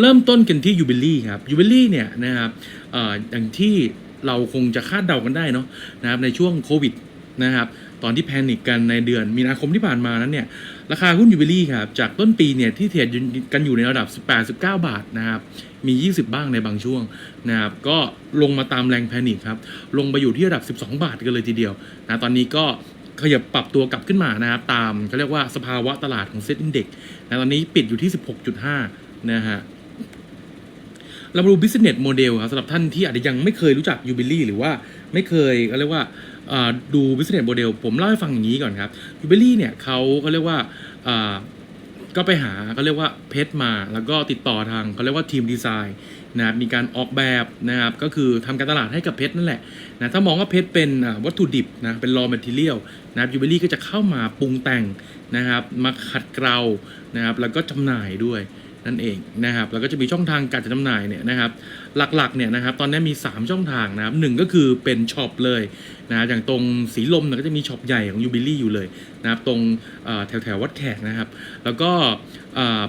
เริ่มต้นกันที่ยูบิลี่ครับยูบิลี่เนี่ยนะครับออย่างที่เราคงจะคาดเดากันได้เนาะนะครับในช่วงโควิดนะครับตอนที่แพนิคกันในเดือนมีนาคมที่ผ่านมานั้นเนี่ยราคาหุ้นยูบิลี่ครับจากต้นปีเนี่ยที่เทรดกันอยู่ในระดับ 18-19 บาทนะครับมี 20 บ้างในบางช่วงนะครับก็ลงมาตามแรงแพนิคครับลงไปอยู่ที่ระดับ 12 บาทกันเลยทีเดียวนะตอนนี้ก็ขยับปรับตัวกลับขึ้นมานะครับตามเขาเรียกว่าสภาวะตลาดของเซ็ตอินเด็กนะตอนนี้ปิดอยู่ที่ 16.5 นะฮะ เรามาดู business model ครับสำหรับท่านที่อาจจะยังไม่เคยรู้จัก Jubilee หรือว่าไม่เคยเขาเรียกว่าดู business model ผมเล่าให้ฟังอย่างนี้ก่อนครับ Jubilee เนี่ยเขาเขาเรียกว่าก็ไปหาเขาเรียกว่าเพชรมาแล้วก็ติดต่อทางเขาเรียกว่าทีมดีไซน์นะครับมีการออกแบบนะครับก็คือทำการตลาดให้กับเพชรนั่นแหละนะถ้ามองว่าเพชรเป็นวัตถุดิบนะเป็น raw material นะครับ Jubilee ก็จะเข้ามาปรุงแต่งนะครับมาขัดเกลานะครับแล้วก็จำหน่ายด้วย นั่นเองนะครับแล้วก็จะมีช่องทางการจัดจำหน่ายเนี่ยนะครับหลักๆเนี่ยนะครับตอนนี้มี 3 ช่องทางนะครับหนึ่งก็คือเป็นช็อปเลยนะอย่างตรงสีลมเนี่ยก็จะมีช็อปใหญ่ของยูบิลี่อยู่เลยนะครับตรงแถวแถวๆวัดแขกนะครับ แล้วก็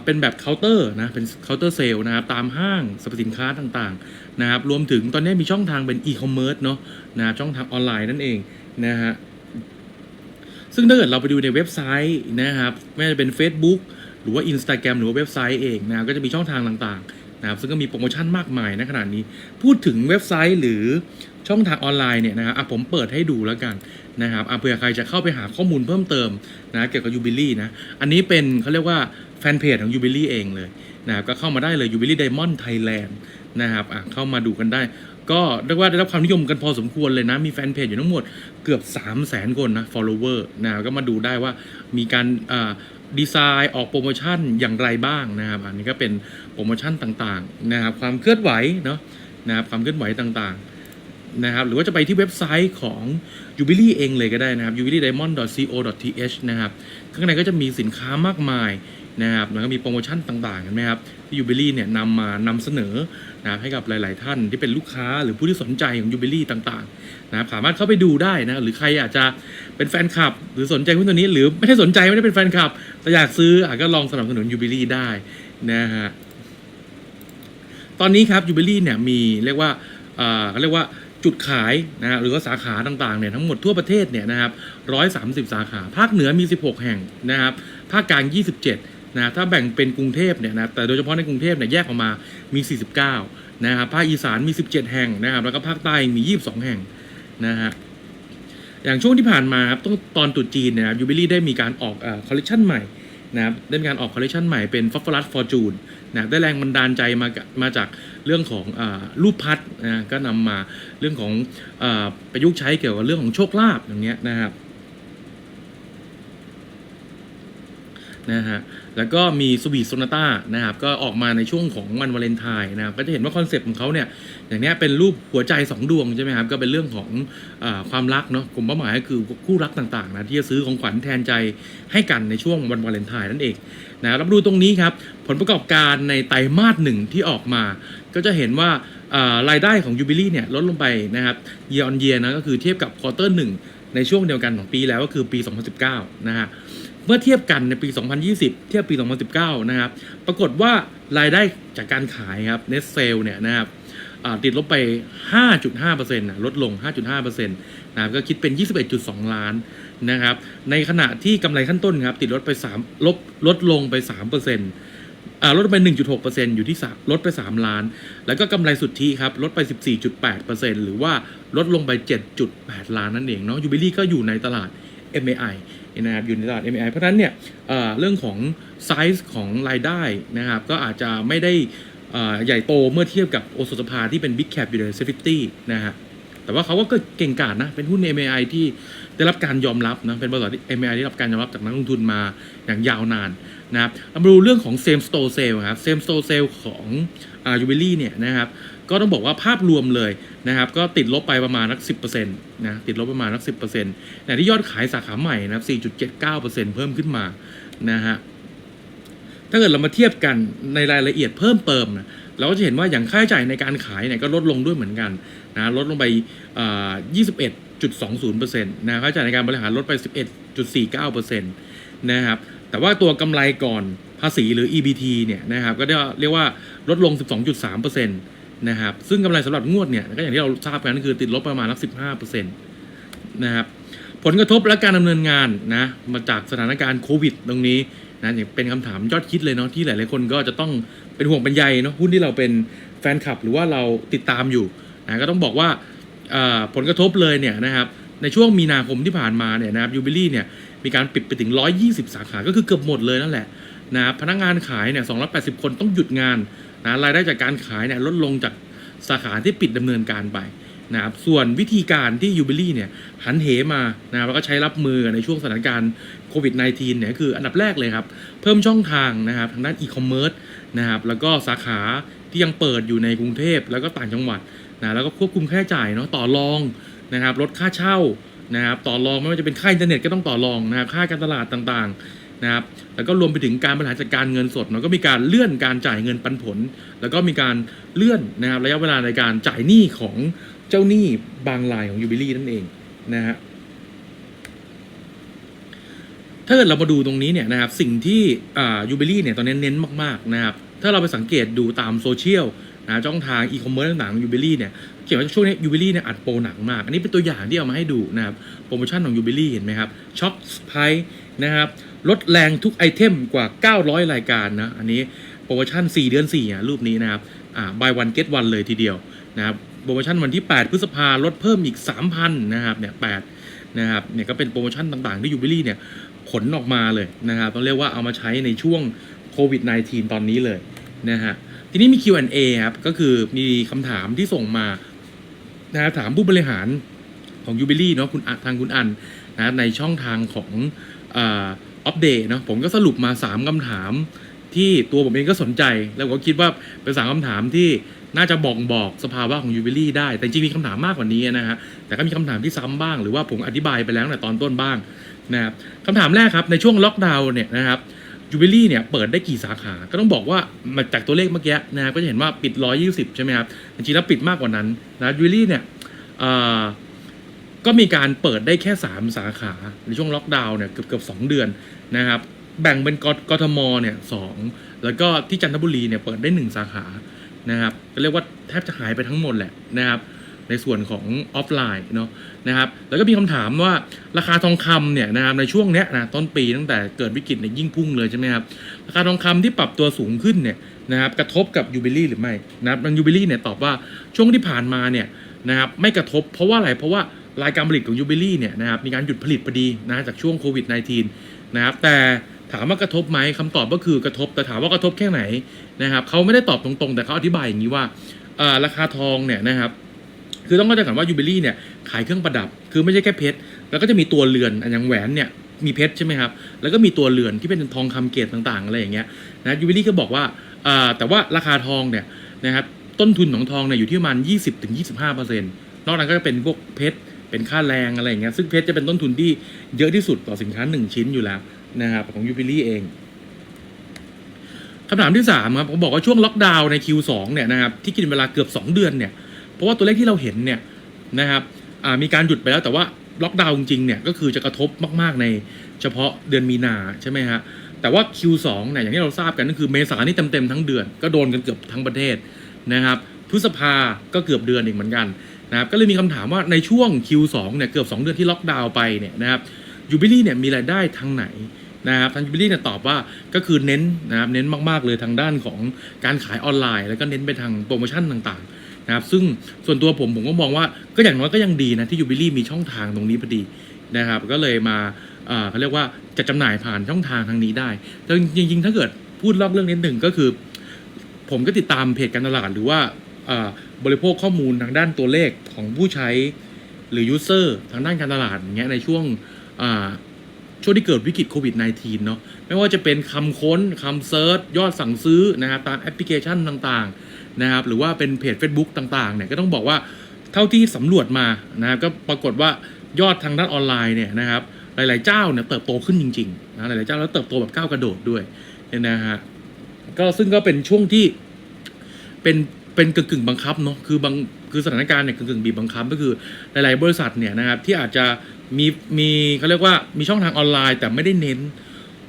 เป็นแบบเคาน์เตอร์นะเป็นเคาน์เตอร์เซลล์นะครับตามห้างสรรพสินค้าต่างๆนะครับรวมถึงตอนนี้มีช่องทางเป็นอีคอมเมิร์ซเนาะนะช่องทางออนไลน์นั่นเองนะฮะซึ่งถ้าเกิดเราไปดูในเว็บไซต์นะครับไม่ว่าจะเป็น Facebook รือว่า Instagram หรือว่าเว็บไซต์เองนะก็จะมีช่องทางต่างๆนะครับซึ่งก็มีโปรโมชั่นมากมายในขนาดนี้ พูดถึงเว็บไซต์หรือช่องทางออนไลน์เนี่ยนะครับอะผมเปิดให้ดูแล้วกันนะครับอะเผื่อใครจะเข้าไปหาข้อมูลเพิ่มเติมนะเกี่ยวกับยูบิลี่นะอันนี้เป็นเขาเรียกว่าแฟนเพจของยูบิลี่เองเลยนะครับก็เข้ามาได้เลยยูบิลี่ไดมอนด์ไทยแลนด์นะครับอะเข้ามาดูกันได้ก็เรียกว่าได้รับความนิยมกันพอสมควรเลยนะ มีแฟนเพจอยู่ทั้งหมดเกือบ 3 0 0แสนคนนะ follower นะก็มาดูได้ว่ามีการอ่า ดีไซน์ออกโปรโมชั่นอย่างไรบ้างนะครับ อันนี้ก็เป็นโปรโมชั่นต่างๆนะครับ ความเคลื่อนไหวเนาะนะครับความเคลื่อนไหวต่างๆนะครับ หรือว่าจะไปที่เว็บไซต์ของ Jubilee เองเลยก็ได้นะครับ jubileediamond.co.th นะครับ ข้างในก็จะมีสินค้ามากมายนะครับแล้วก็มีโปรโมชั่นต่างๆเห็นไหมครับที่ Jubilee เนี่ยนำมานำเสนอ นะให้กับหลาย ๆ ท่านที่เป็นลูกค้าหรือผู้ที่สนใจของยูเบลี่ต่าง ๆ นะครับสามารถเข้าไปดูได้นะหรือใครอากจะเป็นแฟนคลับ หรือสนใจหุ้นตัวนี้หรือไม่ได้สนใจไม่ได้เป็นแฟนคลับแต่อยากซื้ออะก็ลองสนับสนุนยูเบลี่ได้นะฮะตอนนี้ครับยูเบลี่เนี่ยมีเรียกว่าอ่าเรียกว่าจุดขายนะฮะหรือว่าสาขาต่างๆเนี่ยทั้งหมดทั่วประเทศเนี่ยนะครับร้อยสามสิบสาขา ภาคเหนือมี 16 แห่งนะครับภาคกลาง 27 นะถ้าแบ่งเป็นกรุงเทพเนี่ยนะแต่โดยเฉพาะในกรุงเทพเนี่ยแยกออกมามี 49 นะครับภาคอีสานมี 17 แห่งนะครับแล้วก็ภาคใต้มี 22 แห่งนะฮะอย่างช่วงที่ผ่านมาครับต้องตอนตรุษจีนนะครับยูบิลี่ได้มีการออกคอลเลคชันใหม่นะครับได้มีการออกคอลเลคชันใหม่เป็นฟอสฟอรัสฟอร์จูนนะได้แรงบันดาลใจมามาจากเรื่องของอรูปพัดนะก็นำมาเรื่องของอประยุกต์ใช้เกี่ยวกับเรื่องของโชคลาภอย่างเงี้ยนะครับ นะฮะแล้วก็มีสวีทโซนาต้านะครับก็ออกมาในช่วงของวันวาเลนไทน์นะครับก็จะเห็นว่าคอนเซปต์ของเขาเนี่ยอย่างเนี้ยเป็นรูปหัวใจ 2 ดวงใช่ไหมครับก็เป็นเรื่องของอความรักเนาะกลุ่มเป้าหมายก็คือคู่รักต่างๆนะที่จะซื้อของขวัญแทนใจให้กันในช่วงวันวาเลนไทน์นั่นเองนะรับดูตรงนี้ครับผลประกอบการในไตรมาสหนึ่งที่ออกมา ก็จะเห็นว่ารายได้ของยูบิลี่เนี่ยลดลงไปนะครับ year on year นะก็คือเทียบกับควอเตอร์หนึ่งในช่วงเดียวกันของปีแล้วก็คือปี 2019 นะฮะ เมื่อเทียบกันในปี 2020 เทียบปี 2019 นะครับ ปรากฏว่ารายได้จากการขายครับ net sale เนี่ยนะครับติดลบไป 5.5%นะลดลง 5.5%นะครับก็คิดเป็น 21.2 ล้านนะครับ ในขณะที่กำไรขั้นต้นครับ ติดลดไป 3 ลบลดลงไป 3%อ่าลดไป 1.6%อยู่ที่ 3 ลดไป 3 ล้าน แล้วก็กำไรสุทธิครับ ลดไป 14.8%หรือว่าลดลงไป 7.8 ล้านนั่นเองเนาะยูบิลี่ก็อยู่ในตลาด MAI นะครับอยู่ในตลาด MAI เพราะฉะนั้นเนี่ยเเรื่องของไซส์ของรายได้นะครับก็อาจจะไม่ได้ใหญ่โตเมื่อเทียบกับโอสถสภาที่เป็น Big Cap อยู่ใน Safety นะฮะแต่ว่าเขาก็เก่งกาจนะ เป็นหุ้น MAI ที่ได้รับการยอมรับนะ เป็นบริษัทที่ MAI ได้รับการยอมรับจากนักลงทุนมาอย่างยาวนานนะครับเรามาดูเรื่องของ Same Store Sale ครับ Same Store Sale ของอ่ายูบิลี่เนี่ยนะครับ ก็ต้องบอกว่าภาพรวมเลยนะครับก็ติดลบไปประมาณนักสิบเปอร์เซ็นต์นะติดลบประมาณนักสิบเปอร์เซ็นต์แต่ที่ยอดขายสาขาใหม่นะครับสี่จุดเจ็ดเก้าเปอร์เซ็นต์เพิ่มขึ้นมานะฮะถ้าเกิดเรามาเทียบกันในรายละเอียดเพิ่มเติมนะเราก็จะเห็นว่าอย่างค่าใช้จ่ายในการขายเนี่ยก็ลดลงด้วยเหมือนกันนะลดลงไปยี่สิบเอ็ดจุดสองศูนย์เปอร์เซ็นต์นะค่าใช้จ่ายในการบริหารลดไปสิบเอ็ดจุดสี่เก้าเปอร์เซ็นต์นะครับแต่ว่าตัวกำไรก่อนภาษีหรือ EBT เนี่ยนะครับก็เรียกว่าลดลง 12.3%นะครับ ซึ่งกำไรสำหรับงวดเนี่ยก็อย่างที่เราทราบกันก็คือติดลบประมาณสัก15%นต์นะครับ ผลกระทบและการดำเนินงานนะ มาจากสถานการณ์โควิด ตรงนี้นะอย่างเป็นคำถามยอดคิดเลยเนาะที่หลายๆคนก็จะต้องเป็นห่วงเป็นใยเนาะหุ้นที่เราเป็นแฟนคลับ หรือว่าเราติดตามอยู่นะก็ต้องบอกว่าผลกระทบเลยเนี่ยนะครับในช่วงมีนาคมที่ผ่านมาเนี่ยนะครับยูบิลี่เนี่ยมีการปิดไปถึง 120 สาขา ก็คือเกือบหมดเลยนั่นแหละนะครับพนักงานขายเนี่ย280 คนต้องหยุดงาน นะรายได้จากการขายเนี่ยลดลงจากสาขาที่ปิดดำเนินการไปนะครับส่วนวิธีการที่ยูบิลี่เนี่ยหันเหมานะครับแล้วก็ใช้รับมือในช่วงสถานการณ์โควิด -19 เนี่ยคืออันดับแรกเลยครับ เพิ่มช่องทางนะครับทางด้านอีคอมเมิร์ซนะครับแล้วก็สาขาที่ยังเปิดอยู่ในกรุงเทพแล้วก็ต่างจังหวัดนะแล้วก็ควบคุมค่าใช้จ่ายเนาะต่อรองนะครับลดค่าเช่านะครับต่อรองไม่ว่าจะเป็นค่าอินเทอร์เน็ตก็ต้องต่อรองนะครับค่าการตลาดต่างๆ นะครับแล้วก็รวมไปถึงการบริหารจัดการเงินสดเนาะก็มีการเลื่อนการจ่ายเงินปันผล แล้วก็มีการเลื่อนนะครับระยะเวลาในการจ่ายหนี้ของเจ้าหนี้บางรายของยูบิลี่นั่นเองนะฮะถ้าเกิดเรามาดูตรงนี้เนี่ยนะครับสิ่งที่ยูบิลี่เนี่ยตอนนี้เน้นมากๆนะครับถ้าเราไปสังเกตดูตามโซเชียลนะช่องทางอีคอมเมิร์ซต่างๆยูบิลี่เนี่ยเกี่ยวกับช่วงนี้ยูบิลี่เนี่ยอัดโปรหนักมาก อันนี้เป็นตัวอย่างที่เอามาให้ดูนะครับโปรโมชั่นของยูบิลี่เห็นไหมครับช็อปไพนะครับ ลดแรงทุกไอเทมกว่า 900 รายการนะ อันนี้โปรโมชั่น 4 เดือน4อะรูปนี้นะครับอ่า buy one get one เลยทีเดียวนะครับโปรโมชั่นวันที่ 8 พฤษภาลดเพิ่มอีก 3,000 นะครับเนี่ย8นะครับเนี่ยก็เป็นโปรโมชั่นต่างๆ ที่ยูบิลี่เนี่ยผลออกมาเลยนะครับต้องเรียกว่าเอามาใช้ในช่วงโควิด -19 ตอนนี้เลยนะฮะทีนี้มี Q&A ครับ ก็คือมีคำถามที่ส่งมานะครับถามผู้บริหารของยูบิลี่เนาะคุณทางคุณอันนะในช่องทางของ ออฟเดย์เนาะผมก็สรุปมา 3คำถาม ที่ตัวผมเองก็สนใจ แล้วก็คิดว่าเป็นสามคำถามที่น่าจะบอกบอกสภาวะของยูบิลี่ได้ แต่จริงมีคำถามมากกว่านี้นะฮะแต่ก็มีคำถามที่ซ้ำบ้าง หรือว่าผมอธิบายไปแล้วในตอนต้นบ้างนะครับคำถามแรกครับในช่วงล็อกดาวน์เนี่ยนะครับยูบิลี่เนี่ยเปิดได้กี่สาขา ก็ต้องบอกว่ามาจากตัวเลขเมื่อกี้นะครับก็จะเห็นว่าปิด 120 ใช่ไหมครับจริงๆแล้วปิดมากกว่านั้นนะยูบิลี่เนี่ย ก็มีการเปิดได้แค่ 3 สาขาในช่วงล็อกดาวน์เนี่ยเกือบเกือบ2เดือนนะครับ แบ่งเป็นกกทมเนี่ยสองแล้วก็ที่จันทบุรีเนี่ยเปิดได้หนึ่งสาขานะครับก็เรียกว่าแทบจะหายไปทั้งหมดแหละนะครับ ในส่วนของออฟไลน์เนาะนะครับ แล้วก็มีคำถามว่าราคาทองคำเนี่ยนะครับในช่วงเนี้ยนะต้นปีตั้งแต่เกิดวิกฤตเนี่ยยิ่งพุ่งเลยใช่ไหมครับราคาทองคำที่ปรับตัวสูงขึ้นเนี่ยนะครับกระทบกับยูบิลี่หรือไม่นะครับยูบิลี่เนี่ยตอบว่าช่วงที่ผ่านมาเนี่ยนะครับไม่กระทบเพราะว่าอะไรเพราะว่า รายการผลิตของยูบิลี่เนี่ยนะครับมีการหยุดผลิตพอดีนะจากช่วงโควิด -19 นะครับแต่ถามว่ากระทบไหมคำตอบก็คือกระทบแต่ถามว่ากระทบแค่ไหนนะครับเขาไม่ได้ตอบตรงๆ แต่เขาอธิบายอย่างนี้ว่าอ่อราคาทองเนี่ยนะครับคือต้องเข้าใจก่อนว่ายูเบลี่เนี่ยขายเครื่องประดับ คือไม่ใช่แค่เพชรแล้วก็จะมีตัวเรือนอย่างแหวนเนี่ยมีเพชรใช่ไหมครับ แล้วก็มีตัวเรือนที่เป็นทองคำเกรดต่างๆ อะไรอย่างเงี้ยนะยูเบลี่ก็บอกว่าอ่าแต่ว่าราคาทองเนี่ยนะครับต้นทุนของทองเนี่ยอยู่ที่ประมาณ 20-25%นอกนั้นก็จะเป็นพวกเพชร เป็นค่าแรงอะไรอย่างเงี้ยซึ่งเพชรจะเป็นต้นทุนที่เยอะที่สุดต่อสินค้าหนึ่งชิ้นอยู่แล้วนะครับของยูเบลี่เองคำถามที่สามครับผมบอกว่าช่วงล็อกดาวน์ใน Q2 เนี่ยนะครับที่กินเวลาเกือบ 2 เดือนเนี่ยเพราะว่าตัวเลขที่เราเห็นเนี่ยนะครับมีการหยุดไปแล้วแต่ว่าล็อกดาวน์จริงเนี่ยก็คือจะกระทบมาก ๆ ในเฉพาะเดือนมีนาใช่ไหมฮะแต่ว่า Q2 เนี่ยอย่างที่เราทราบกันก็คือเมษานี่เต็ม ๆ ทั้งเดือน ก็โดนกันเกือบทั้งประเทศนะครับพฤษภาก็เกือบเดือนอีกเหมือนกัน นะครับก็เลยมีคำถามว่าในช่วง Q2 เนี่ยเกือบ 2 เดือนที่ล็อกดาวน์ไปเนี่ยนะครับยูบิลี่เนี่ยมีรายได้ทางไหนนะครับทางยูบิลี่เนี่ยตอบว่าก็คือเน้นนะครับเน้นมากๆเลยทางด้านของการขายออนไลน์ แล้วก็เน้นไปทางโปรโมชั่นต่างๆนะครับซึ่งส่วนตัวผมผมก็มองว่าก็อย่างน้อยก็ยังดีนะที่ยูบิลี่มีช่องทางตรงนี้พอดีนะครับก็เลยมาเขาเรียกว่าจะจำหน่ายผ่านช่องทางทางนี้ได้แต่จริงๆ ถ้าเกิดพูดรอบเรื่องนิดหนึ่งก็คือ ผมก็ติดตามเพจการตลาดหรือว่า บริโภคข้อมูลทางด้านตัวเลขของผู้ใช้หรือยูเซอร์ทางด้านการตลาดอย่างเงี้ยในช่วงช่วงที่เกิดวิกฤตโควิด -19 เนาะไม่ว่าจะเป็นคำค้นคำเซิร์ชยอดสั่งซื้อนะครับตามแอปพลิเคชันต่างๆนะครับหรือว่าเป็นเพจ Facebook ต่างๆเนี่ยก็ต้องบอกว่าเท่าที่สำรวจมานะครับก็ปรากฏว่ายอดทางด้านออนไลน์เนี่ยนะครับหลายๆเจ้าเนี่ยเติบโตขึ้นจริงๆนะหลายๆเจ้าแล้วเติบโตแบบก้าวกระโดดด้วยเนี่ยนะฮะก็ซึ่งก็เป็นช่วงที่เป็น เป็นกึ่งกึ่งบังคับเนาะคือบางคือสถานการณ์เนี่ยกึ่งกึ่งบีบบังคับก็คือหลาย ๆ บริษัทเนี่ยนะครับที่อาจจะมีมีเขาเรียกว่ามีช่องทางออนไลน์ แต่ไม่ได้เน้น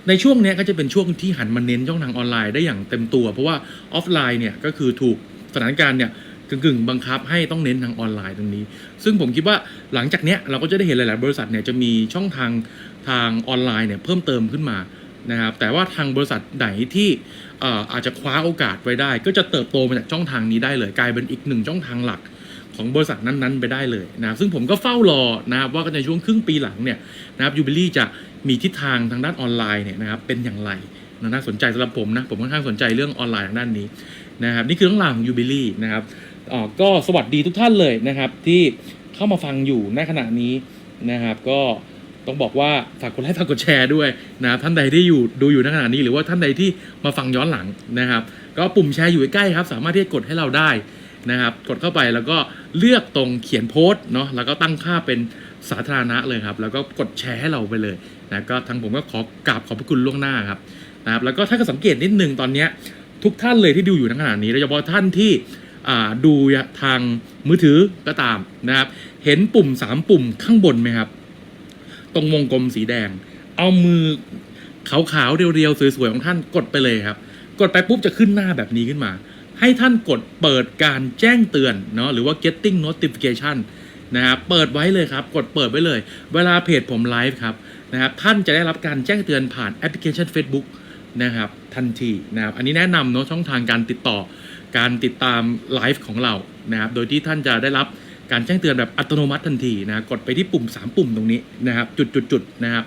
ในช่วงเนี้ยก็จะเป็นช่วงที่หันมาเน้นช่องทางออนไลน์ได้อย่างเต็มตัว เพราะว่าออฟไลน์เนี่ยก็คือถูกสถานการณ์เนี่ยกึ่งๆบังคับให้ต้องเน้นทางออนไลน์ตรงนี้ ซึ่งผมคิดว่าหลังจากเนี้ยเราก็จะได้เห็นหลาย ๆ บริษัทเนี่ยจะมีช่องทางทางออนไลน์เนี่ยเพิ่มเติมขึ้นมา นะครับแต่ว่าทางบริษัทไหนที่เอ่อาจจะคว้าโอกาสไว้ได้ ก็จะเติบโตมาจากช่องทางนี้ได้เลย กลายเป็นอีกหนึ่งช่องทางหลักของบริษัทนั้นๆ ไปได้เลยนะครับซึ่งผมก็เฝ้ารอนะครับว่าในช่วงครึ่งปีหลังเนี่ยนะครับยูบิลี่จะมีทิศทางทางด้านออนไลน์เนี่ยนะครับเป็นอย่างไรน่าสนใจสำหรับผมนะผมค่อนข้างสนใจเรื่องออนไลน์ทางด้านนี้นะครับนี่คือเรื่องราวของยูบิลี่นะครับอ๋อก็สวัสดีทุกท่านเลยนะครับที่เข้ามาฟังอยู่ในขณะนี้นะครับก็ ต้องบอกว่าฝากกดไลค์ฝากกดแชร์ด้วยนะครับท่านใดที่อยู่ดูอยู่ในขณะนี้ หรือว่าท่านใดที่มาฟังย้อนหลังนะครับ ก็ปุ่มแชร์อยู่ใกล้ครับ สามารถที่จะกดให้เราได้นะครับ กดเข้าไปแล้วก็เลือกตรงเขียนโพสต์เนาะแล้วก็ตั้งค่าเป็นสาธารณะเลยครับ แล้วก็กดแชร์ให้เราไปเลยนะก็ทางผมก็ขอกราบขอบพระคุณล่วงหน้าครับนะครับ แล้วก็ถ้าก็สังเกตนิดนึงตอนเนี้ยทุกท่านเลยที่ดูอยู่ในขณะนี้โดยเฉพาะท่านที่ดูทางมือถือก็ตามนะครับ เห็นปุ่มสามปุ่มข้างบนไหมครับ ตรงวงกลมสีแดง เอามือขาวๆเรียวๆสวยๆของท่านกดไปเลยครับ กดไปปุ๊บจะขึ้นหน้าแบบนี้ขึ้นมา ให้ท่านกดเปิดการแจ้งเตือนเนาะหรือว่า getting notification นะครับเปิดไว้เลยครับ กดเปิดไว้เลย เวลาเพจผมไลฟ์ครับนะครับท่านจะได้รับการแจ้งเตือนผ่านแอปพลิเคชัน Facebook นะครับทันทีนะครับอันนี้แนะนำเนาะช่องทางการติดต่อการติดตามไลฟ์ของเรานะครับโดยที่ท่านจะได้รับ การแจ้งเตือนแบบอัตโนมัติทันทีนะกดไปที่ปุ่ม 3 ปุ่มตรงนี้นะครับจุดๆๆนะครับ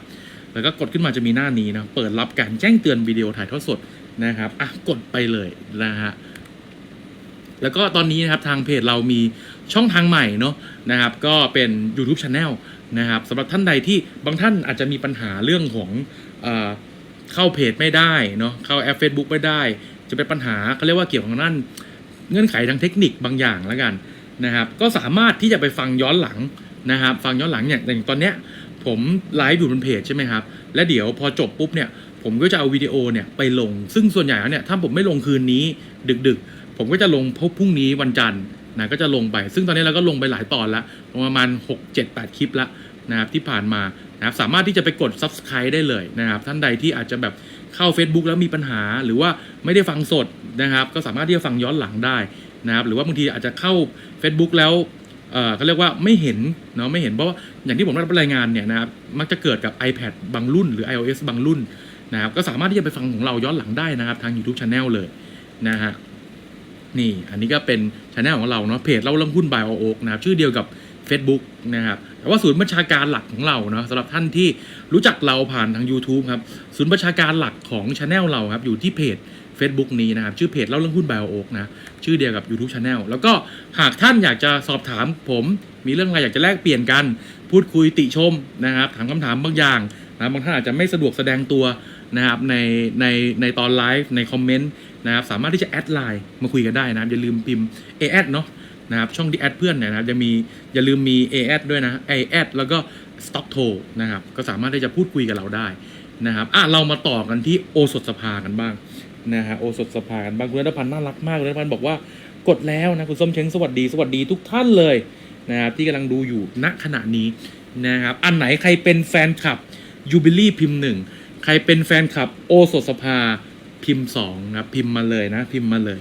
แล้วก็กดขึ้นมาจะมีหน้านี้นะเปิดรับการแจ้งเตือนวิดีโอถ่ายทอดสดนะครับอะกดไปเลยนะฮะแล้วก็ตอนนี้นะครับทางเพจเรามีช่องทางใหม่เนาะนะครับ ก็เป็น YouTube Channel นะครับสำหรับท่านใดที่บางท่านอาจจะมีปัญหาเรื่องของเออเข้าเพจไม่ได้เนาะเข้าแอป Facebook ไม่ได้ จะเป็นปัญหาเขาเรียกว่าเกี่ยวกับด้านเงื่อนไขทางเทคนิคบางอย่างแล้วกัน นะครับ ก็สามารถที่จะไปฟังย้อนหลังนะครับ ฟังย้อนหลังอย่างอย่างตอนเนี้ยผมไลฟ์อยู่บนเพจใช่ไหมครับ และเดี๋ยวพอจบปุ๊บเนี่ยผมก็จะเอาวิดีโอเนี่ยไปลง ซึ่งส่วนใหญ่แล้วเนี่ยถ้าผมไม่ลงคืนนี้ดึกๆ ผมก็จะลงพรุ่งนี้วันจันทร์นะก็จะลงไป ซึ่งตอนนี้เราก็ลงไปหลายตอนล้วประมาณ 6 7 8 คลิปล้วนะครับที่ผ่านมานะครับสามารถที่จะไปกด subscribe ได้เลยนะครับ ท่านใดที่อาจจะแบบเข้า Facebook แล้วมีปัญหา หรือว่าไม่ได้ฟังสดนะครับ ก็สามารถที่จะฟังย้อนหลังได้ นะครับหรือว่าบางทีอาจจะเข้า Facebook แล้วเอ่อเขาเรียกว่าไม่เห็นเนาะไม่เห็นเพราะว่าอย่างที่ผมได้รับรายงานเนี่ยนะครับมักจะเกิดกับ iPad บางรุ่น หรือ iOS บางรุ่นนะครับก็สามารถที่จะไปฟังของเราย้อนหลังได้นะครับ ทาง YouTube Channel เลยนะฮะนี่อันนี้ก็เป็นช anel ของเราเนาะเพจเล่าเรื่องหุ้นบายโอโอกนะครับชื่อเดียวกับ Facebook นะครับแต่ว่าศูนย์บัญชาการหลักของเราเนาะสำหรับท่านที่รู้จักเราผ่านทาง YouTube ครับศูนย์บัญชาการหลักของช anel เราครับอยู่ที่เพจ Facebook นี้นะครับ ชื่อเพจเล่าเรื่องหุ้นไบโอโอกนะ ชื่อเดียวกับ YouTube Channel แล้วก็หากท่านอยากจะสอบถามผมมีเรื่องอะไรอยากจะแลกเปลี่ยนกัน พูดคุยติชมนะครับ ถามคำถามบางอย่างนะบางท่านอาจจะไม่สะดวกแสดงตัวนะครับในในในตอนไลฟ์ในคอมเมนต์นะครับสามารถที่จะแอดไลน์มาคุยกันได้นะครับ อย่าลืมพิมพ์ a อ d เนาะนะครับช่องที่แอดเพื่อนเนยนะครับจะมีอย่าลืมมี a อ d ด้วยนะ a อ d แล้วก็ Stock t o นะครับก็สามารถที่จะพูดคุยกับเราได้นะครับอะเรามาต่อกันที่โอสถสภากันบ้าง นะฮะโอสถสภากันบางคุณรัตพันธ์น่ารักมากคุณรัตพันธ์บอกว่ากดแล้วนะคุณส้มเช้งสวัสดีสวัสดีทุกท่านเลยนะครับที่กำลังดูอยู่ณขณะนี้นะครับอันไหนใครเป็นแฟนคลับยูบิลี่พิมพ์หนึ่งใครเป็นแฟนคลับโอสถสภาพิมพ์สองครับพิมพ์มาเลยนะพิมพ์มาเลย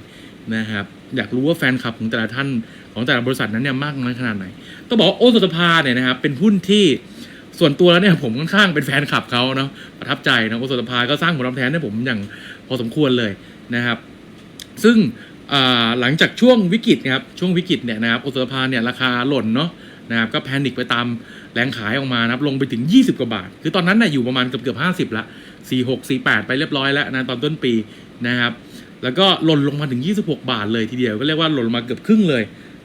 นะครับอยากรู้ว่าแฟนคลับของแต่ละท่านของแต่ละบริษัทนั้นเนี่ยมากน้อยขนาดไหนต้องบอกโอสถสภาเนี่ยนะครับเป็นหุ้นที่ส่วนตัวแล้วเนี่ยผมค่อนข้างเป็นแฟนคลับเขาเนาะประทับใจนะโอสถสภาก็สร้างผลตอบแทนให้ผมอย่าง อสมควรเลยนะครับ ซึ่งหลังจากช่วงวิกฤตนะครับช่วงวิกฤตเนี่ยนะครับโอสถสภาเนี่ยราคาหล่นเนาะนะครับก็แพนิคไปตามแรงขายออกมานะครับลงไปถึง 20 กว่าบาท คือตอนนั้นน่ยอยู่ประมาณเกือบเกือบ50ละ46 48ไปเรียบร้อยแล้วนะตอนต้นปีนะครับแล้วก็หล่นลงมาถึง 26 บาทเลยทีเดียวก็เรียกว่าหล่นมาเกือบครึ่งเลย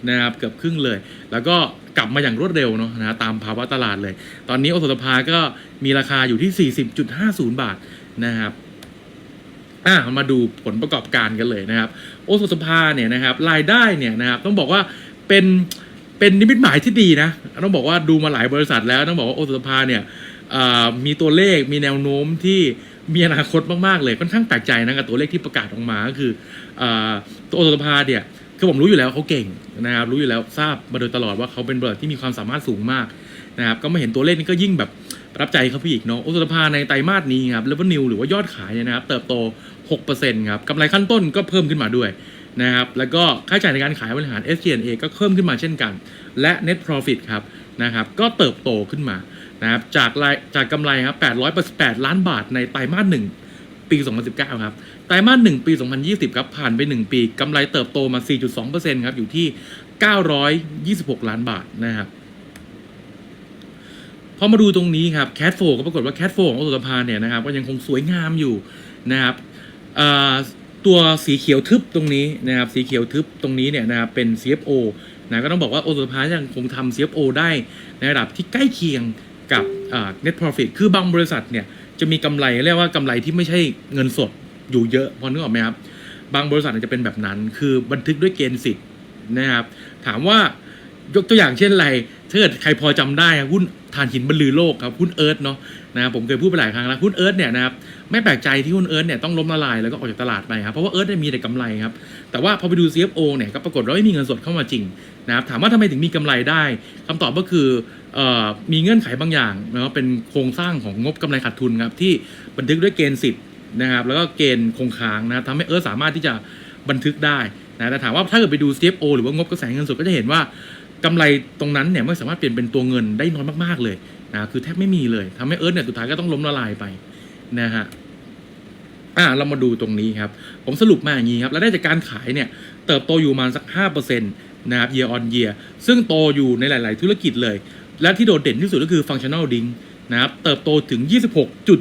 นะครับเกือบครึ่งเลย แล้วก็กลับมาอย่างรวดเร็วเนาะนะตามภาวะตลาดเลย ตอนนี้โอสถสภาก็มีราคาอยู่ที่ 40.50 บาทนะครับ อะมาดูผลประกอบการกันเลยนะครับ โอสถสภาเนี่ยนะครับรายได้เนี่ยนะครับต้องบอกว่าเป็นเป็นนิมิตหมายที่ดีนะต้องบอกว่าดูมาหลายบริษัทแล้วต้องบอกว่าโอสถสภาเนี่ยมีตัวเลขมีแนวโน้มที่มีอนาคตมากๆเลยค่อนข้างแปลกใจนะกับตัวเลขที่ประกาศออกมาก็คือตัวโอสถสภาเนี่ยคือผมรู้อยู่แล้วเขาเก่งนะครับรู้อยู่แล้วทราบมาโดยตลอดว่าเขาเป็นบริษัทที่มีความสามารถสูงมากนะครับก็มาเห็นตัวเลขนี้ก็ยิ่งแบบประทับใจเขาพี่อีกเนาะโอสุตภาในไตรมาสนี้ครับเลเวนิวหรือว่ายอดขายเนี่ยนะครับเติบโต 6%ครับกำไรขั้นต้นก็เพิ่มขึ้นมาด้วยนะครับแล้วก็ค่าใช้จ่ายในการขายบริหาร SG&A ก็เพิ่มขึ้นมาเช่นกัน และ Net Profit ครับนะครับก็เติบโตขึ้นมานะครับจากรายจากกำไรครับ888 ล้านบาทในไตรมาสหนึ่งปี 2019 ครับ ไตรมาสหนึ่งปี 2020 ครับ ผ่านไป 1 ปีกำไรเติบโตมา 4.2%ครับ อยู่ที่ 926 ล้านบาทนะครับ พอมาดูตรงนี้ครับ แคทโฟก็ปรากฏว่าแคทโฟของโอสุตภาเนี่ยนะครับ ก็ยังคงสวยงามอยู่นะครับ ตัวสีเขียวทึบตรงนี้นะครับสีเขียวทึบตรงนี้เนี่ยนะครับเป็น CFO นะก็ต้องบอกว่าโอสุตภายังคงทำ CFO ได้ในระดับที่ใกล้เคียงกับ net profit คือบางบริษัทเนี่ยจะมีกำไรเรียกว่ากำไรที่ไม่ใช่เงินสดอยู่เยอะพอนึกออกไหมครับบางบริษัทอาจจะเป็นแบบนั้น คือบันทึกด้วยเกณฑ์สิทธิ์นะครับ ถามว่ายกตัวอย่างเช่นอะไรถ้าเกิดใครพอจำได้หุ้นทานหินบรรลือโลกครับหุ้นเอิร์ธเนาะ นะครับผมเคยพูดไปหลายครั้งแล้วหุ้นเอิร์ธเนี่ยนะครับไม่แปลกใจที่หุ้นเอิร์ธเนี่ยต้องล้มละลายแล้วก็ออกจากตลาดไปครับเพราะว่าเอิร์ธเนี่ยมีแต่กำไรครับแต่ว่าพอไปดู CFO เนี่ยก็ปรากฏว่าไม่มีเงินสดเข้ามาจริงนะครับถามว่าทำไมถึงมีกำไรได้คำตอบก็คือออมีเงื่อนไขบางอย่างนะครับเป็นโครงสร้างของงบกำไรขาดทุนครับที่บันทึกด้วยเกณฑ์สิทธิ์นะครับแล้วก็เกณฑ์คงค้างนะครับทำให้เอิร์ธสามารถที่จะบันทึกได้นะแต่ถามว่าถ้าเกิดไปดู CFO หรือว่างบกระแสเงินสดก็จะเห็นว่ากำไรตรงนั้นเนี่ยไม่สามารถเปลี่ยนเป็นตัวเงินได้น้อยมากๆเลย นะคือแทบไม่มีเลยทำให้เอิร์ธเนี่ยสุดท้ายก็ต้องล้มละลายไปนะฮะอ่าเรามาดูตรงนี้ครับ ผมสรุปมาอย่างนี้ครับรายได้จากการขายเนี่ย เติบโตอยู่ประมาณสัก5%นะครับ year on year ซึ่งโตอยู่ในหลาย ๆ ธุรกิจเลย และที่โดดเด่นที่สุดก็คือ functional drink นะครับ เติบโตถึง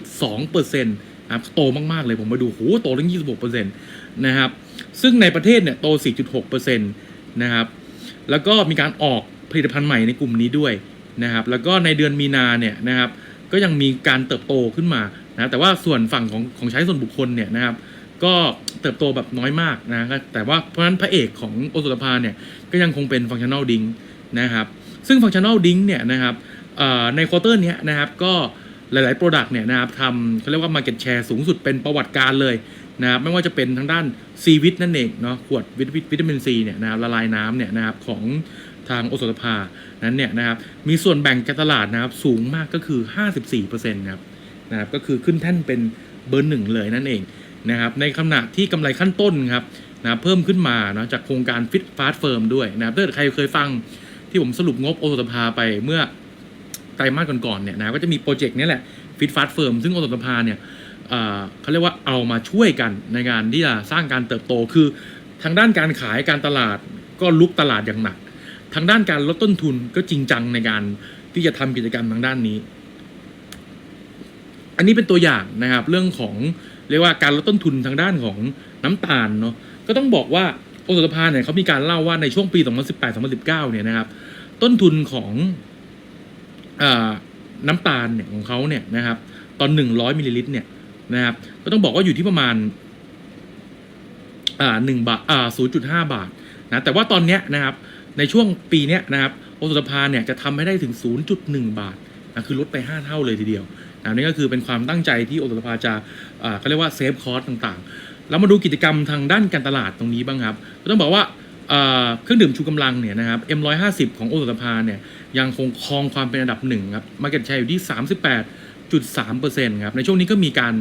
26.2%นะครับโตมาก ๆ เลยผมมาดูโหโตถึง 26%นะครับ ซึ่งในประเทศเนี่ยโต 4.6%นะครับ แล้วก็มีการออกผลิตภัณฑ์ใหม่ในกลุ่มนี้ด้วย นะครับแล้วก็ในเดือนมีนาเนี่ยนะครับก็ยังมีการเติบโตขึ้นมานะแต่ว่าส่วนฝั่งของของใช้ส่วนบุคคลเนี่ยนะครับก็เติบโตแบบน้อยมากนะแต่ว่าเพราะฉะนั้นพระเอกของโอสุตภาเนี่ยก็ยังคงเป็นฟังชั่น a ลดิงนะครับซึ่งฟังชั่น a ลดิงเนี่ยนะครับในควอเตอร์นี้นะครับก็หลาย ๆ Product เนี่ยนะครับทำเขาเรียกว่า Market Share สูงสุดเป็นประวัติการเลยนะครับไม่ว่าจะเป็นทางด้านซีวิตนั่นเองเนาะขวดวิตามินซีเนี่ยนะครับละลายน้ำเนี่ยนะครับของ ทางโอสุตภานั้นเนี่ยนะครับมีส่วนแบ่งการตลาดนะครับสูงมากก็คือ 54%นะครับนะครับก็คือขึ้นแท่นเป็นเบอร์หนึ่งเลยนั่นเองนะครับในขณะที่กำไรขั้นต้นครับนะเพิ่มขึ้นมาเนาะจากโครงการฟิตฟาสเฟิร์มด้วยนะครับถ้าเกิดใครเคยฟังที่ผมสรุปงบโอสุตภาไปเมื่อไตรมาสก่อนๆเนี่ยนะก็จะมีโปรเจกต์นี้แหละฟิตฟาสเฟิร์มซึ่งโอสถภาเนี่ยเขาเรียกว่าเอามาช่วยกันในการที่จะสร้างการเติบโตคือทางด้านการขายการตลาดก็ลุกตลาดอย่างหนัก ทางด้านการลดต้นทุนก็จริงจังในการที่จะทำกิจกรรมทางด้านนี้ อันนี้เป็นตัวอย่างนะครับ เรื่องของเรียกว่าการลดต้นทุนทางด้านของน้ำตาลเนาะก็ต้องบอกว่าโอสถสภาเนี่ยเขามีการเล่าว่าในช่วงปี 2018-2019 เนี่ยนะครับ ต้นทุนของอน้ำตาลเนี่ยของเขาเนี่ยนะครับ ตอนหนึ่งร้อยมิลลิลิตรเนี่ยนะครับ ก็ต้องบอกว่าอยู่ที่ประมาณอ่าหนึ่งบาทอ่าศูนย์จุดห้าบาทนะแต่ว่าตอนเนี้ยนะครับ ในช่วงปีนี้นะครับโอสุตภาเนี่ยจะทำให้ได้ถึง 0.1 บาทนะคือลดไป 5 เท่าเลยทีเดียวนะนี่ก็คือเป็นความตั้งใจที่โอสุตภาจะเขาเรียกว่าเซฟคอร์สต่างๆเรามาดูกิจกรรมทางด้านการตลาดตรงนี้บ้างครับก็ต้องบอกว่าเครื่องดื่มชูกำลังเนี่ยนะครับ M150 ของโอสุตภาเนี่ยยังคงครองความเป็นอันดับหนึ่งครับ Market Share อยู่ที่ 38.3%ครับในช่วงนี้ก็มีการ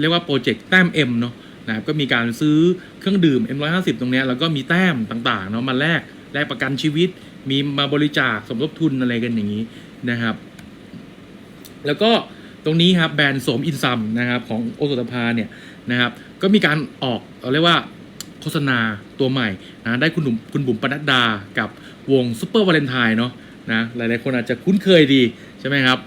เรียกว่าโปรเจกต์แต้ม M เนาะนะครับก็มีการซื้อเครื่องดื่ม M150 ตรงนี้แล้วก็มีแต้มต่างๆเนาะมาแลก แลกประกันชีวิต มีมาบริจาคสมทบทุนอะไรกันอย่างนี้นะครับ แล้วก็ตรงนี้ครับแบรนด์โสมอินซัมนะครับของโอสุตภาเนี่ยนะครับ ก็มีการออกเราเรียกว่าโฆษณาตัวใหม่นะได้คุณหนุ่มคุณบุ๋มปนัดดากับวงซูเปอร์วาเลนไทน์เนาะนะหลายๆคนอาจจะคุ้นเคยดีใช่ไหมครับ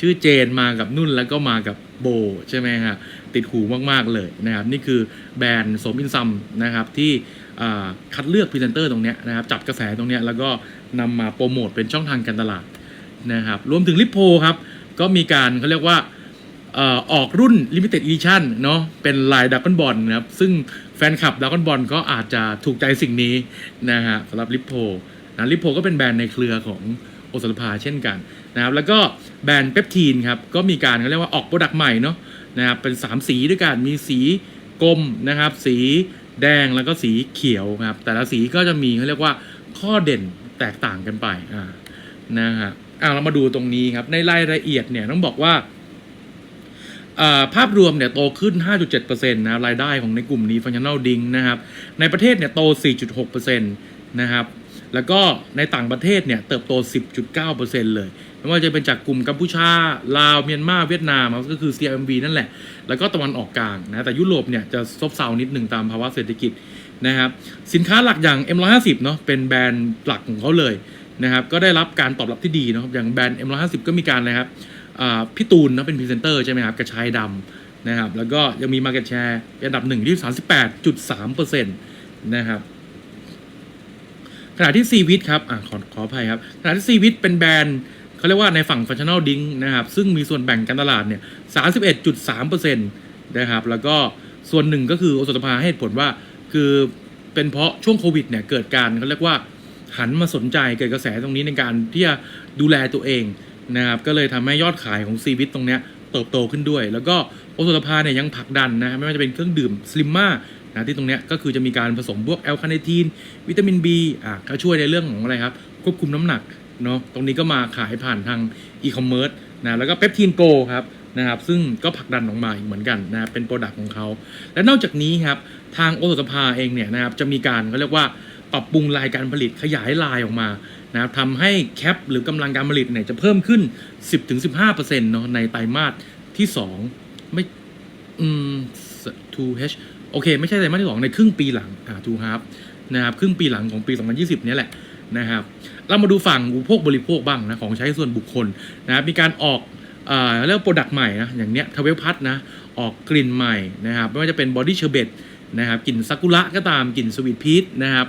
ชื่อเจนมากับนุ่นแล้วก็มากับโบใช่ไหมฮะติดหูมาก ๆ เลยนะครับ นี่คือแบรนด์สมอินซัมนะครับที่ คัดเลือกพรีเซนเตอร์ตรงเนี้ยนะครับจับกระแสตรงเนี้ยแล้วก็นำมาโปรโมทเป็นช่องทางการตลาดนะครับรวมถึงลิปโพครับก็มีการเขาเรียกว่าออออกรุ่น Limited Edition เนาะเป็นลายดักกอนบอลนะครับซึ่งแฟนคลับดักกอนบอลก็อาจจะถูกใจสิ่งนี้นะฮะสำหรับลิปโพนะลิปโพก็เป็นแบรนด์ในเครือของโอสถภาเช่นกันนะครับแล้วก็แบรนด์เปปทีนครับก็มีการเขาเรียกว่าออกโปรดักต์ใหม่เนาะนะครับเป็น 3 สีด้วยกันมีสีกลมนะครับสี แดงแล้วก็สีเขียวครับ แต่ละสีก็จะมีเขาเรียกว่าข้อเด่นแตกต่างกันไปอ่านะฮะอ่าเรามาดูตรงนี้ครับ ในรายละเอียดเนี่ยต้องบอกว่าภาพรวมเนี่ยโตขึ้น 5.7%นะครับรายได้ของในกลุ่มนี้ functional ding นะครับ ในประเทศเนี่ยโต 4.6%นะครับ แล้วก็ในต่างประเทศเนี่ยเติบโต 10.9%เลยไม่ว่าจะเป็นจากกลุ่มกัมพูชา ลาว เมียนมา เวียดนามก็คือ CMV นั่นแหละ แล้วก็ตะวันออกกลางนะ แต่ยุโรปเนี่ยจะซบเซานิดหนึ่งตามภาวะเศรษฐกิจนะครับ สินค้าหลักอย่าง M150 เนาะ เป็นแบรนด์หลักของเขาเลยนะครับ ก็ได้รับการตอบรับที่ดีเนาะ อย่างแบรนด์ M150 ก็มีการอะครับพี่ตูนเนาะเป็นพรีเซนเตอร์ใช่ไหมครับกระชายดำนะครับ แล้วก็ยังมี Market Share เป็นอันดับหนึ่งที่38.3%นะครับขณะที่ซีวิตครับอขอขออภัยครับขณะที่ซีวิตเป็นแบรนด์ เขาเรียกว่าในฝั่ง functional d i n k นะครับ ซึ่งมีส่วนแบ่งการตลาดเนี่ย 31.3%นะครับ แล้วก็ส่วนหนึ่งก็คือโอสถสภาให้เหตุผลว่า คือเป็นเพราะช่วงโควิดเนี่ยเกิดการเขาเรียกว่าหันมาสนใจเกิดกระแสตรงนี้ในการที่จะดูแลตัวเองนะครับ ก็เลยทำให้ยอดขายของซีวิตตรงเนี้ยเติบโตขึ้นด้วย แล้วก็โอสถสภาเนี่ยยังผลักดันนะไม่ว่าจะเป็นเครื่องดื่มสลิมมานะที่ตรงเนี้ยก็คือจะมีการผสมพวกแอลคาเนทีน วิตามิน B อะก็ช่วยในเรื่องของอะไรครับ ควบคุมน้ำหนัก เนาะตรงนี้ก็มาขายผ่านทางอีคอมเมิร์ซนะแล้วก็เปปทีนโกครับนะครับซึ่งก็ผลักดันออกมาอีกเหมือนกันนะเป็นโปรดักต์ของเขา และนอกจากนี้ครับทางโอสถสภาเองเนี่ยนะครับจะมีการเขาเรียกว่าปรับปรุงรายการผลิตขยายลายออกมานะครับทำให้แคปหรือกำลังการผลิตเนี่ยจะเพิ่มขึ้น 10-15%เนาะในไตรมาสที่ 2 ไม่อืม 2H โอเค ไม่ใช่ไตรมาสที่ 2 ในครึ่งปีหลังอ่า 2 half นะครับครึ่งปีหลังของปี 2020 เนี่ยแหละ นะครับ เรามาดูฝั่งอุปโภคบริโภคบ้างนะของใช้ส่วนบุคคลนะครับมีการออกเอ่อเรียกโปรดักต์ใหม่นะอย่างเนี้ยทเวลพัทนะออกกลิ่นใหม่นะครับไม่ว่าจะเป็นบอดี้เชอร์เบตนะครับกลิ่นซากุระก็ตามกลิ่นสวีทพีชนะครับ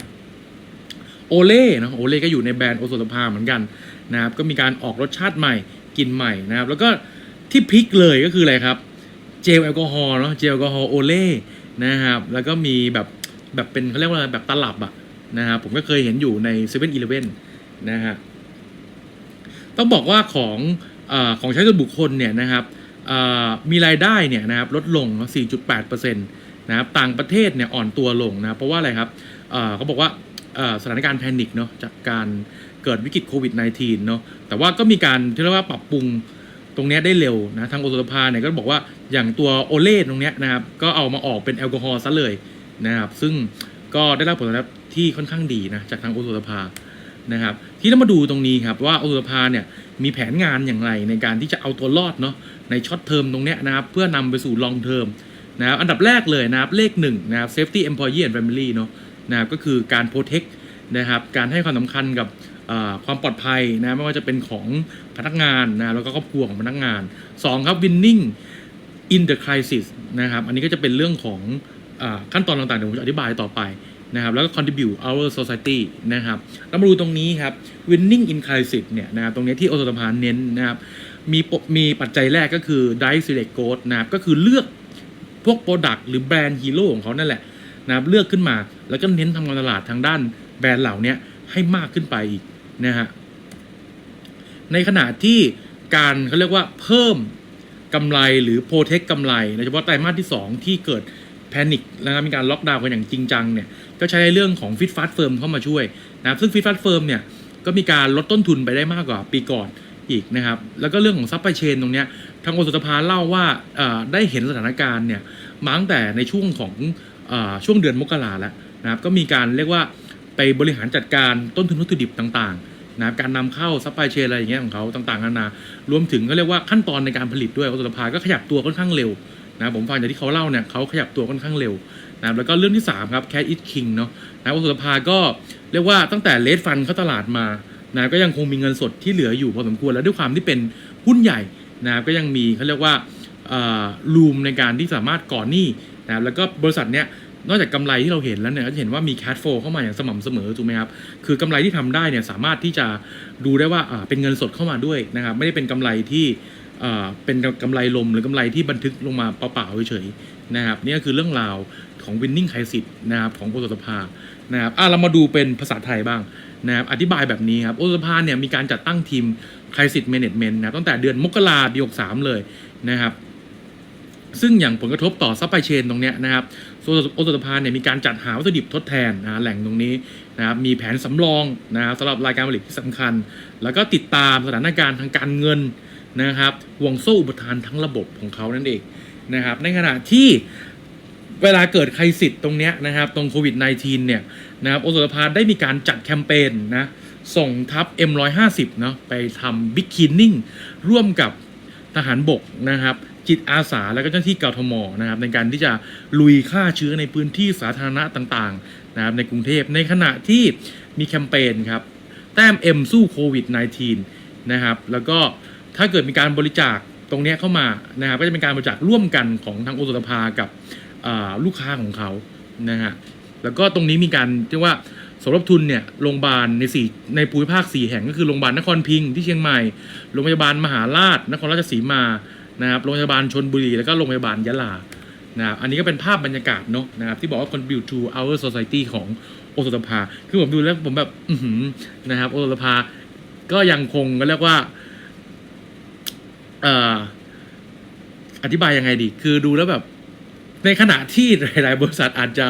โอเล่นะโอเล่ก็อยู่ในแบรนด์โอโซลภาเหมือนกันนะครับก็มีการออกรสชาติใหม่กลิ่นใหม่นะครับแล้วก็ที่พลิกเลยก็คืออะไรครับเจลแอลกอฮอล์เนาะเจลแอลกอฮอล์โอเล่นะครับแล้วก็มีแบบแบบเป็นเขาเรียกว่าอะไรแบบตลับอะ นะครับผมก็เคยเห็นอยู่ใน7 e เ e ่ e อีเลเว่นนะฮะต้องบอกว่าของอของใช้ส่วนบุคคลเนี่ยนะครับมีรายได้เนี่ยนะครับลดลงเนอะ4.8%นะครับต่างประเทศเนี่ยอ่อนตัวลงนะเพราะว่าอะไรครับเขาบอกว่าสถานการณ์แพนิคเนาะจากการเกิดวิกฤตโควิด -19 เนาะแต่ว่าก็มีการที่เรียกว่าปรับปรุงตรงนี้ได้เร็วนะทางโอสถสภาเนี่ยก็บอกว่าอย่างตัวโอเล่ตรงนี้นะครับก็เอามาออกเป็นแอลกอฮอล์ซะเลยนะครับซึ่งก็ได้รับผลตอบรับ ที่ค่อนข้างดีนะจากทางโอสถสภานะครับ ที่เรามาดูตรงนี้ครับว่าโอสถสภาเนี่ยมีแผนงานอย่างไรในการที่จะเอาตัวรอดเนาะในช็อตเทอมตรงเนี้ยนะครับเพื่อนำไปสู่ลองเทอมนะครับอันดับแรกเลยนะครับเลขหนึ่งนะครับ safety employee and family เนาะนะครับก็คือการ protect นะครับการให้ความสำคัญกับความปลอดภัยนะไม่ว่าจะเป็นของพนักงานนะแล้วก็ครอบครัวของพนักงาน 2 ครับ winning in the crisis นะครับ อันนี้ก็จะเป็นเรื่องของอขั้นตอนต่างๆเดี๋ยวผมจะอธิบายต่อไป นะครับแล้วก็ contribute our society นะครับเรามาดูตรงนี้ครับ winning in crisis เนี่ยนะครับตรงนี้ที่โอสถพานเน้นนะครับมีมีปัจจัยแรกก็คือ dive select growth นะครับก็คือเลือกพวก product หรือแบรนด์ฮีโร่ของเขานั่นแหละนะครับเลือกขึ้นมาแล้วก็เน้นทำการตลาดทางด้านแบรนด์เหล่านี้ให้มากขึ้นไปอีกนะฮะในขณะที่การเขาเรียกว่าเพิ่มกำไรหรือโปรเทคกำไรโดยเฉพาะไตรมาสที่ 2 ที่เกิด แพนิคแล้วมีการล็อกดาวน์กันอย่างจริงจังเนี่ยก็ใช้เรื่องของฟิตฟ t สเฟิร์มเข้ามาช่วยนะครับซึ่งฟิตฟ t สเฟิร์มเนี่ยก็มีการลดต้นทุนไปได้มากกว่าปีก่อนอีกนะครับแล้วก็เรื่องของซัพพลายเชนตรงเนี้ยทางโอสุตภาเล่าว่าได้เห็นสถานการณ์เนี่ยมาตั้งแต่ในช่วงของอช่วงเดือนมกราแล้วนะครับก็มีการเรียกว่าไปบริหารจัดการต้นทุนวัตถุดิบต่างๆนะครับการนำเข้าซัพพลายเชนอะไรอย่างเงี้ยของเขาต่างๆนานารวมถึงก็เรียกว่าขั้นตอนในการผลิตด้วยโอสถภาก็ขยับตัวค่อนข้างเร็ว นะผมฟังจากที่เขาเล่าเนี่ยเขาขยับตัวค่อนข้างเร็วนะแล้วก็เรื่องที่ 3 ครับ Cat Eat King เนาะนะโอสถภาก็เรียกว่าตั้งแต่เลดฟันเข้าตลาดมานะก็ยังคงมีเงินสดที่เหลืออยู่พอสมควรแล้วด้วยความที่เป็นหุ้นใหญ่นะครับก็ยังมีเขาเรียกว่ารูมในการที่สามารถก่อนหนี้นะแล้วก็บริษัทเนี้ยนอกจากกำไรที่เราเห็นแล้วเนี่ยก็จะเห็นว่ามีแค d โฟเข้ามาอย่างสม่ำเสมอถูกไหมครับคือกำไรที่ทำได้เนี่ยสามารถที่จะดูได้ว่าอ่าเป็นเงินสดเข้ามาด้วยนะครับไม่ได้เป็นกำไรที่ เป็นกำไรลมหรือกำไรที่บันทึกลงมาเปล่าๆเฉยๆนะครับนี่ก็คือเรื่องราวของ winning crisis นะครับของโอสถภานะครับอะเรามาดูเป็นภาษาไทยบ้างนะครับอธิบายแบบนี้ครับโอสถภาเนี่ยมีการจัดตั้งทีม crisis management นะตั้งแต่เดือนมกราปี63เลยนะครับซึ่งอย่างผลกระทบต่อซัพพลายเชนตรงเนี้ยนะครับโอโอสถภาเนี่ยมีการจัดหาวัตถุดิบทดแทนนะแหล่งตรงนี้นะครับมีแผนสำรองนะครับสำหรับรายการผลิตที่สำคัญ แล้วก็ติดตามสถานการณ์ทางการเงิน นะครับห่วงโซ่อุปทานทั้งระบบของเขานั่นเองนะครับ ในขณะที่เวลาเกิดใครสิทธิ์ตรงเนี้ยนะครับ ตรงโควิด -19 เนี่ยนะครับโอสถสภาได้มีการจัดแคมเปญนะส่งทัพ M150 เนาะไปทำบิ๊กคินนิ่งร่วมกับทหารบกนะครับ จิตอาสาและก็เจ้าหน้าที่กทมนะครับ ในการที่จะลุยฆ่าเชื้อในพื้นที่สาธารณะต่างๆนะครับในกรุงเทพในขณะที่มีแคมเปญครับ แต้ม M สู้โควิด -19 นะครับ แล้วก็ ถ้าเกิดมีการบริจาคตรงนี้เข้ามานะครับก็จะเป็นการบริจาคร่วมกันของทางโอสถภากับลูกค้าของเขานะฮะแล้วก็ตรงนี้มีการเรียกว่าสมทบทุนเนี่ยโรงพยาบาลในสี่ในภูมิภาคสี่แห่งก็คือโรงพยาบาลนครพิงค์ที่เชียงใหม่โรงพยาบาลมหาราชนครราชสีมานะครับโรงพยาบาลชนบุรีแล้วก็โรงพยาบาลยะลานะครับอันนี้ก็เป็นภาพบรรยากาศเนาะนะครับที่บอกว่า contribute to our society ของโอสถภาคือผมดูแล้วผมแบบนะครับโอสถภาก็ยังคงก็เรียกว่า เอ่ออธิบายยังไงดี คือดูแล้วแบบ ในขณะที่หลาย ๆ บริษัทอาจจะ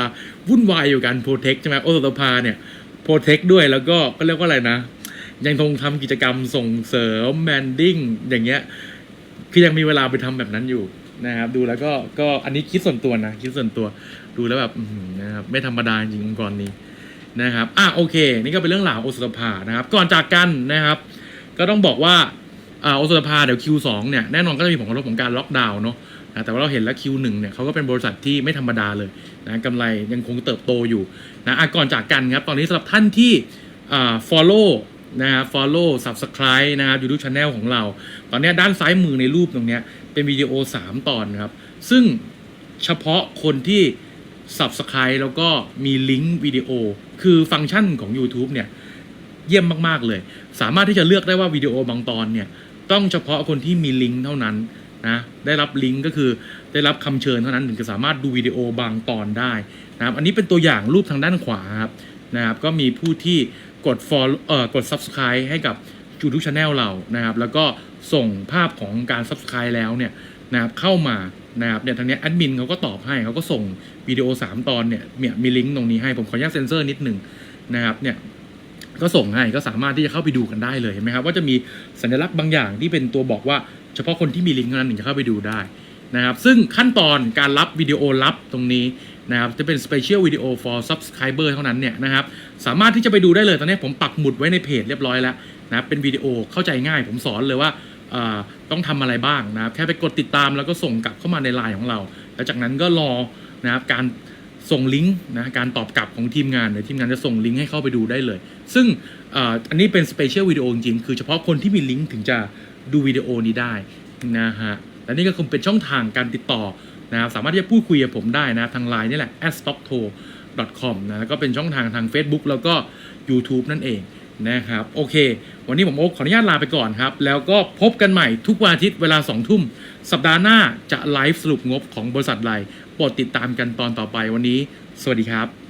วุ่นวายอยู่กันโปรเทคใช่ไหมโอสถสภาเนี่ยโปรเทคด้วยแล้วก็ก็เรียกว่าอะไรนะ ยังคงทำกิจกรรมส่งเสริมแมนดิ้งอย่างเงี้ย คือยังมีเวลาไปทำแบบนั้นอยู่นะครับ ดูแล้วก็ก็อันนี้คิดส่วนตัวนะ คิดส่วนตัวดูแล้วแบบนะครับไม่ธรรมดาจริงองค์กรนี้นะครับอะโอเค นี่ก็เป็นเรื่องราวโอสถสภานะครับ ก่อนจากกันนะครับ ก็ต้องบอกว่า อ่าโอสถสภาเดี๋ยว Q2 เนี่ยแน่นอนก็จะมีผลกระทบของการล็อกดาวน์เนาะนะแต่ว่าเราเห็นแล้ว Q1 เนี่ยเขาก็เป็นบริษัทที่ไม่ธรรมดาเลยนะกำไรยังคงเติบโตอยู่นะอะก่อนจากกันครับ ตอนนี้สำหรับท่านที่อ่า follow นะครับ follow subscribe นะครับ YouTube channel ของเรา ตอนนี้ด้านซ้ายมือในรูปตรงเนี้ยเป็นวิดีโอ 3 ตอนครับ ซึ่งเฉพาะคนที่ subscribe แล้วก็มีลิงก์วิดีโอ คือฟังก์ชันของ YouTube เนี่ยเยี่ยมมาก ๆ เลย สามารถที่จะเลือกได้ว่าวิดีโอบางตอนเนี่ย ต้องเฉพาะคนที่มีลิงก์เท่านั้นนะได้รับลิงก์ก็คือได้รับคำเชิญเท่านั้นถึงจะสามารถดูวิดีโอบางตอนได้นะครับอันนี้เป็นตัวอย่างรูปทางด้านขวาครับนะครับก็มีผู้ที่กด follow เอ่อกด subscribe ให้กับ YouTube Channel เรานะครับ แล้วก็ส่งภาพของการ subscribe แล้วเนี่ยนะครับเข้ามานะครับเนี่ยทางนี้แอดมินเขาก็ตอบให้เขาก็ส่งวิดีโอ 3 ตอนเนี่ยเนี่ยมีลิงก์ตรงนี้ให้ผมขออนุญาตเซ็นเซอร์นิดหนึ่งนะครับเนี่ย ก็ส่งให้ก็สามารถที่จะเข้าไปดูกันได้เลยเห็นไหมครับว่าจะมีสัญลักษณ์บางอย่างที่เป็นตัวบอกว่า เฉพาะคนที่มีลิงก์เท่านั้นถึงจะเข้าไปดูได้นะครับ ซึ่งขั้นตอนการรับวิดีโอลับตรงนี้นะครับจะเป็น special video for subscriber เท่านั้นเนี่ยนะครับสามารถที่จะไปดูได้เลยตอนนี้ผมปักหมุดไว้ในเพจเรียบร้อยแล้วนะครับเป็นวิดีโอเข้าใจง่าย ผมสอนเลยว่าอ่อต้องทำอะไรบ้างนะครับแค่ไปกดติดตามแล้วก็ส่งกลับเข้ามาในไลน์ของเรา แล้วจากนั้นก็รอนะครับการ ส่งลิงก์นะการตอบกลับของทีมงานเดี๋ยทีมงานจะส่งลิงก์ให้เข้าไปดูได้เลย ซึ่งอ,อันนี้เป็นสเปเชียลวิดีโอจริงคือเฉพาะคนที่มีลิงก์ถึงจะดูวิดีโอนี้ได้นะฮะและนี่ก็คงเป็นช่องทางการติดต่อนะครับสามารถที่จะพูดคุยกับผมได้นะทางไลน์นี่แหละ stopto com นะแล้วก็เป็นช่องทางทาง Facebook แล้วก็ YouTube นั่นเองนะครับโอเค วันนี้ผมโอ๊คขออนุญาตลาไปก่อนครับ แล้วก็พบกันใหม่ทุกวันอาทิตย์เวลา2ทุ่ม สัปดาห์หน้าจะไลฟ์สรุปงบของบริษัทไร โปรดติดตามกันตอนต่อไปวันนี้ สวัสดีครับ